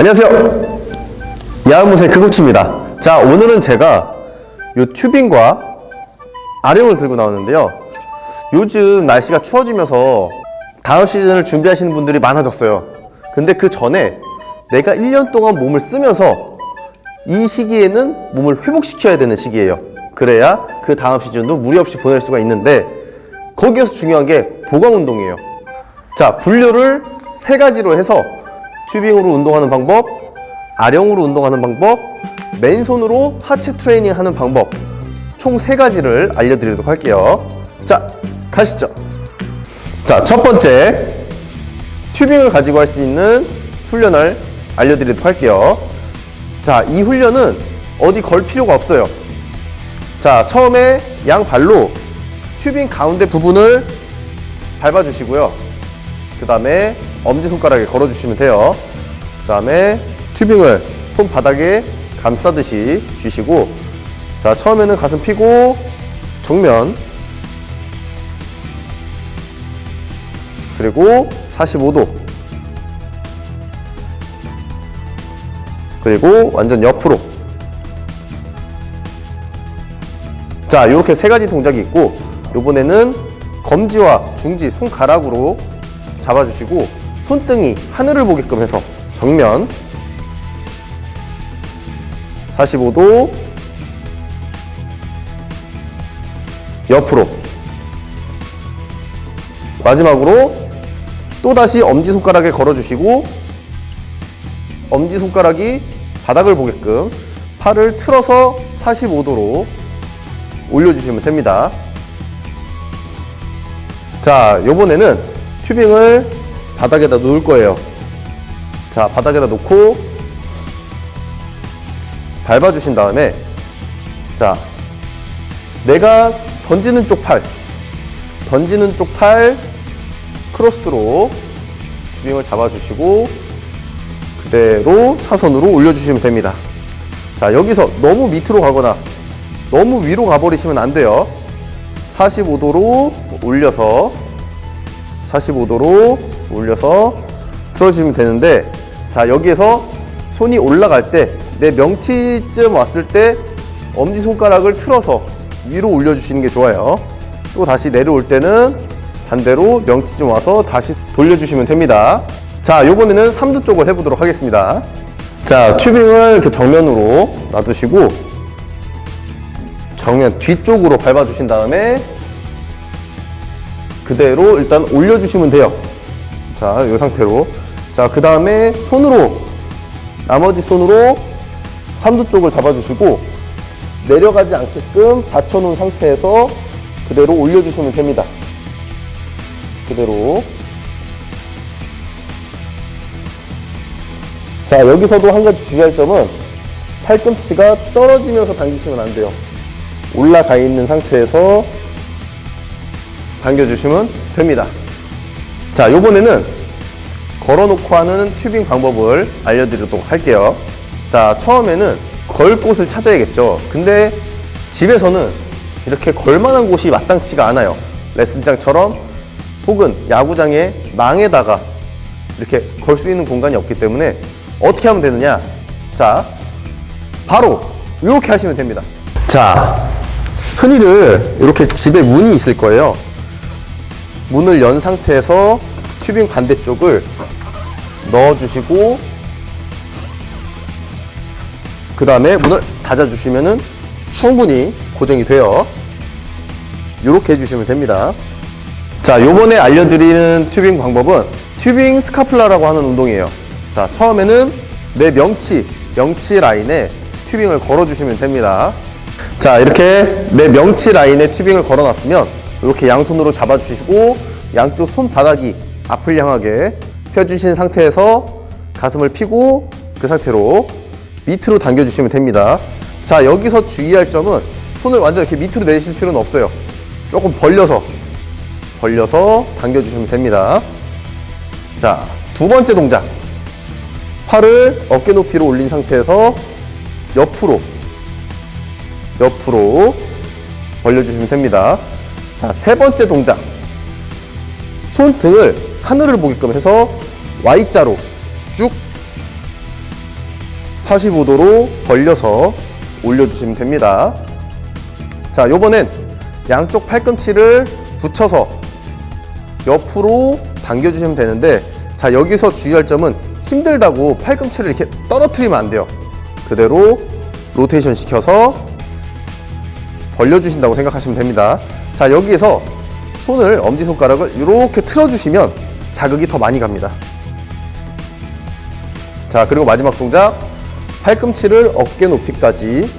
안녕하세요. 야무새 크고추입니다. 자, 오늘은 제가 요 튜빙과 아령을 들고 나왔는데요. 요즘 날씨가 추워지면서 다음 시즌을 준비하시는 분들이 많아졌어요. 근데 그 전에 내가 1년 동안 몸을 쓰면서 이 시기에는 몸을 회복시켜야 되는 시기예요. 그래야 그 다음 시즌도 무리 없이 보낼 수가 있는데 거기에서 중요한 게 보강 운동이에요. 자, 분류를 세 가지로 해서 튜빙으로 운동하는 방법, 아령으로 운동하는 방법, 맨손으로 하체 트레이닝 하는 방법 총 세 가지를 알려드리도록 할게요. 자, 가시죠. 자, 첫 번째 튜빙을 가지고 할 수 있는 훈련을 알려드리도록 할게요. 자, 이 훈련은 어디 걸 필요가 없어요. 자, 처음에 양 발로 튜빙 가운데 부분을 밟아주시고요. 그 다음에 엄지손가락에 걸어주시면 돼요. 그 다음에 튜빙을 손바닥에 감싸듯이 주시고, 자, 처음에는 가슴 피고, 정면, 그리고 45도, 그리고 완전 옆으로. 자, 이렇게 세 가지 동작이 있고, 이번에는 검지와 중지, 손가락으로 잡아주시고, 손등이 하늘을 보게끔 해서 정면 45도 옆으로 마지막으로 또다시 엄지손가락에 걸어주시고 엄지손가락이 바닥을 보게끔 팔을 틀어서 45도로 올려주시면 됩니다. 자, 요번에는 튜빙을 바닥에다 놓을 거예요. 자, 바닥에다 놓고 밟아주신 다음에 자, 내가 던지는 쪽 팔, 던지는 쪽 팔 크로스로 튜빙을 잡아주시고 그대로 사선으로 올려주시면 됩니다. 자, 여기서 너무 밑으로 가거나 너무 위로 가버리시면 안 돼요. 45도로 올려서 45도로 올려서 틀어주시면 되는데 자 여기에서 손이 올라갈 때 내 명치쯤 왔을 때 엄지손가락을 틀어서 위로 올려주시는 게 좋아요. 또 다시 내려올 때는 반대로 명치쯤 와서 다시 돌려주시면 됩니다. 자 요번에는 삼두 쪽을 해보도록 하겠습니다. 자 튜빙을 이렇게 정면으로 놔두시고 정면 뒤쪽으로 밟아주신 다음에 그대로 일단 올려주시면 돼요. 자, 이 상태로. 자, 그 다음에 손으로, 나머지 손으로 삼두 쪽을 잡아주시고, 내려가지 않게끔 받쳐놓은 상태에서 그대로 올려주시면 됩니다. 그대로. 자, 여기서도 한 가지 주의할 점은 팔꿈치가 떨어지면서 당기시면 안 돼요. 올라가 있는 상태에서 당겨주시면 됩니다. 자, 요번에는 걸어놓고 하는 튜빙 방법을 알려드리도록 할게요. 자, 처음에는 걸 곳을 찾아야겠죠. 근데 집에서는 이렇게 걸만한 곳이 마땅치가 않아요. 레슨장처럼 혹은 야구장의 망에다가 이렇게 걸 수 있는 공간이 없기 때문에 어떻게 하면 되느냐? 자, 바로 이렇게 하시면 됩니다. 자, 흔히들 이렇게 집에 문이 있을 거예요. 문을 연 상태에서 튜빙 반대쪽을 넣어주시고 그 다음에 문을 닫아주시면은 충분히 고정이 돼요. 이렇게 해주시면 됩니다. 자, 요번에 알려드리는 튜빙 방법은 튜빙 스카플라라고 하는 운동이에요. 자, 처음에는 내 명치, 명치 라인에 튜빙을 걸어주시면 됩니다. 자, 이렇게 내 명치 라인에 튜빙을 걸어놨으면 이렇게 양손으로 잡아주시고 양쪽 손바닥이 앞을 향하게 펴주신 상태에서 가슴을 펴고 그 상태로 밑으로 당겨주시면 됩니다. 자, 여기서 주의할 점은 손을 완전 이렇게 밑으로 내실 필요는 없어요. 조금 벌려서 벌려서 당겨주시면 됩니다. 자, 두 번째 동작. 팔을 어깨 높이로 올린 상태에서 옆으로 옆으로 벌려주시면 됩니다. 자, 세 번째 동작. 손등을 하늘을 보게끔 해서 Y자로 쭉 45도로 벌려서 올려주시면 됩니다. 자, 요번엔 양쪽 팔꿈치를 붙여서 옆으로 당겨주시면 되는데, 자, 여기서 주의할 점은 힘들다고 팔꿈치를 이렇게 떨어뜨리면 안 돼요. 그대로 로테이션 시켜서 벌려주신다고 생각하시면 됩니다. 자, 여기에서 손을, 엄지손가락을 이렇게 틀어주시면 자극이 더 많이 갑니다. 자, 그리고 마지막 동작. 팔꿈치를 어깨 높이까지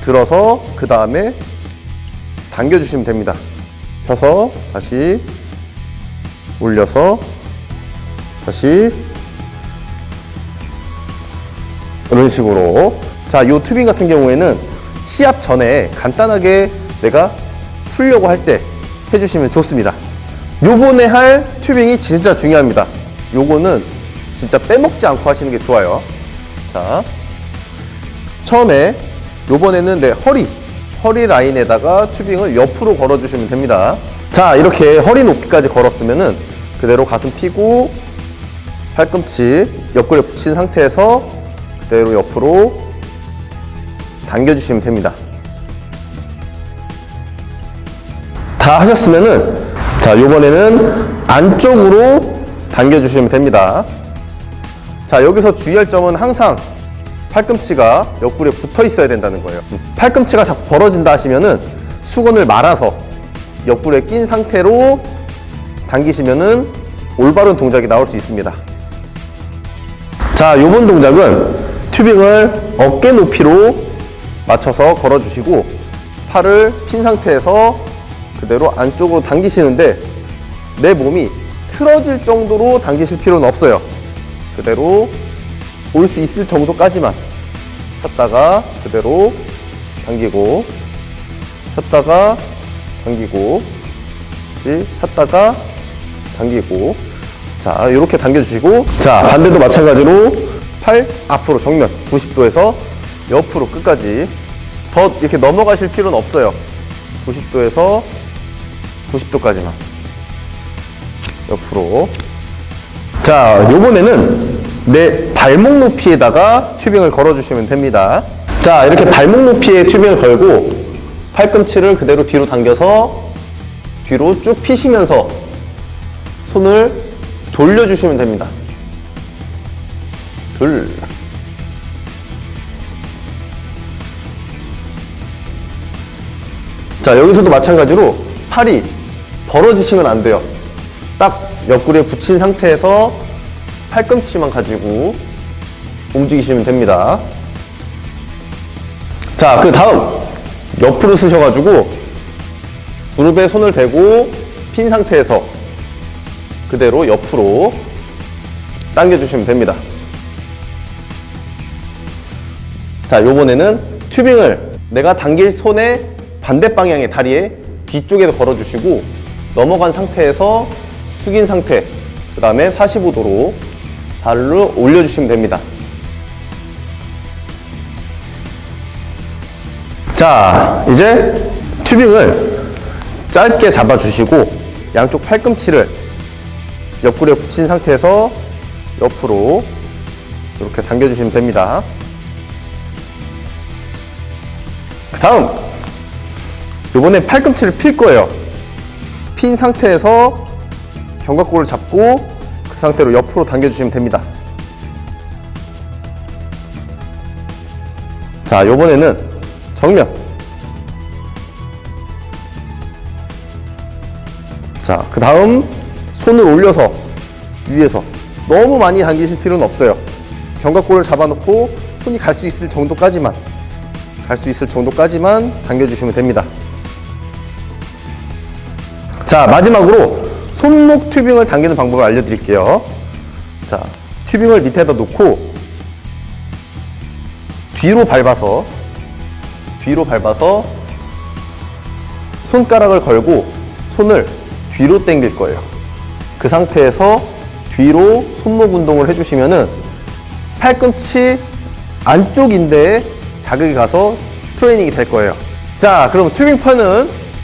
들어서 그 다음에 당겨주시면 됩니다. 펴서 다시 올려서 다시 이런 식으로 자, 이 튜빙 같은 경우에는 시합 전에 간단하게 내가 풀려고 할 때 해주시면 좋습니다. 요번에 할 튜빙이 진짜 중요합니다. 요거는 진짜 빼먹지 않고 하시는 게 좋아요. 자, 처음에 요번에는 내 허리, 허리 라인에다가 튜빙을 옆으로 걸어주시면 됩니다. 자, 이렇게 허리 높이까지 걸었으면은 그대로 가슴 펴고 팔꿈치 옆구리에 붙인 상태에서 그대로 옆으로 당겨주시면 됩니다. 다 하셨으면은 자 요번에는 안쪽으로 당겨주시면 됩니다. 자 여기서 주의할 점은 항상 팔꿈치가 옆구리에 붙어 있어야 된다는 거예요. 팔꿈치가 자꾸 벌어진다 하시면은 수건을 말아서 옆구리에 낀 상태로 당기시면은 올바른 동작이 나올 수 있습니다. 자, 요번 동작은 튜빙을 어깨 높이로 맞춰서 걸어주시고 팔을 핀 상태에서 그대로 안쪽으로 당기시는데 내 몸이 틀어질 정도로 당기실 필요는 없어요. 그대로 올 수 있을 정도까지만 폈다가 그대로 당기고 폈다가 당기고 다시 폈다가 당기고 자 이렇게 당겨주시고 자 반대도 마찬가지로 팔 앞으로 정면 90도에서 옆으로 끝까지 더 이렇게 넘어가실 필요는 없어요 90도에서 90도까지만 옆으로 자 요번에는 내 발목 높이에다가 튜빙을 걸어주시면 됩니다 자 이렇게 발목 높이에 튜빙을 걸고 팔꿈치를 그대로 뒤로 당겨서 뒤로 쭉 피시면서 손을 돌려주시면 됩니다. 둘. 자, 여기서도 마찬가지로 팔이 벌어지시면 안 돼요. 딱 옆구리에 붙인 상태에서 팔꿈치만 가지고 움직이시면 됩니다. 자, 그 다음 옆으로 쓰셔가지고 무릎에 손을 대고 핀 상태에서 그대로 옆으로 당겨주시면 됩니다. 자, 요번에는 튜빙을 내가 당길 손의 반대 방향의 다리에 뒤쪽에도 걸어주시고 넘어간 상태에서 숙인 상태, 그 다음에 45도로 발로 올려주시면 됩니다. 자, 이제 튜빙을 짧게 잡아주시고 양쪽 팔꿈치를 옆구리에 붙인 상태에서 옆으로 이렇게 당겨주시면 됩니다. 그 다음, 이번엔 팔꿈치를 필 거예요. 핀 상태에서 견갑골을 잡고 그 상태로 옆으로 당겨주시면 됩니다. 자, 이번에는 정면. 자, 그 다음 손을 올려서 위에서 너무 많이 당기실 필요는 없어요. 견갑골을 잡아놓고 손이 갈 수 있을 정도까지만 갈 수 있을 정도까지만 당겨주시면 됩니다. 자, 마지막으로 손목 튜빙을 당기는 방법을 알려드릴게요. 자, 튜빙을 밑에다 놓고 뒤로 밟아서 뒤로 밟아서 손가락을 걸고 손을 뒤로 당길 거예요. 그 상태에서 뒤로 손목 운동을 해주시면은 팔꿈치 안쪽 인대에 자극이 가서 트레이닝이 될 거예요. 자, 그럼 튜빙 편은